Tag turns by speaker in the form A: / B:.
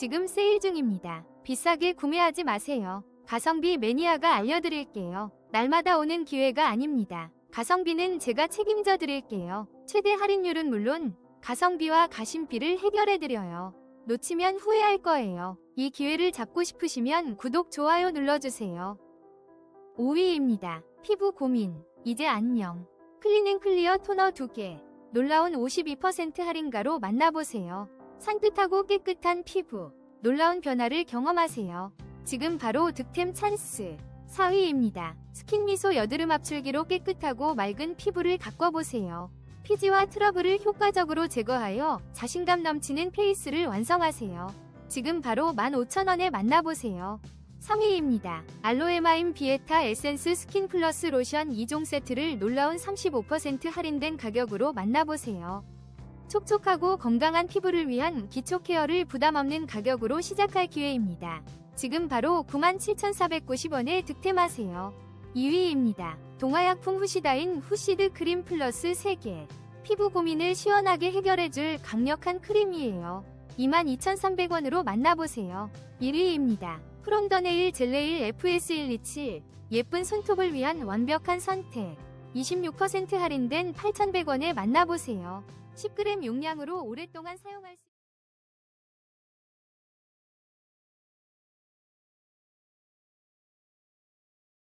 A: 지금 세일 중입니다. 비싸게 구매하지 마세요. 가성비 매니아가 알려드릴게요. 날마다 오는 기회가 아닙니다. 가성비는 제가 책임져 드릴게요. 최대 할인율은 물론 가성비와 가심비를 해결해 드려요. 놓치면 후회할 거예요. 이 기회를 잡고 싶으시면 구독, 좋아요 눌러주세요. 5위입니다. 피부 고민. 이제 안녕. 클린 앤 클리어 토너 2개. 놀라운 52% 할인가로 만나보세요. 산뜻하고 깨끗한 피부. 놀라운 변화를 경험하세요. 지금 바로 득템 찬스. 4위입니다. 스킨 미소 여드름 압출기로 깨끗하고 맑은 피부를 가꿔보세요. 피지와 트러블을 효과적으로 제거하여 자신감 넘치는 페이스를 완성하세요. 지금 바로 15,000원에 만나보세요. 3위입니다. 알로에마임 비에타 에센스 스킨 플러스 로션 2종 세트를 놀라운 35% 할인된 가격으로 만나보세요. 촉촉하고 건강한 피부를 위한 기초 케어를 부담 없는 가격으로 시작할 기회입니다. 지금 바로 97,490원에 득템하세요. 2위입니다. 동화약품 후시다인 후시드 크림 플러스 3개. 피부 고민을 시원하게 해결해줄 강력한 크림이에요. 22,300원으로 만나보세요. 1위입니다. 프롬더네일 젤레일 FS127. 예쁜 손톱을 위한 완벽한 선택. 26% 할인된 8,100원에 만나보세요. 10g 용량으로 오랫동안 사용할 수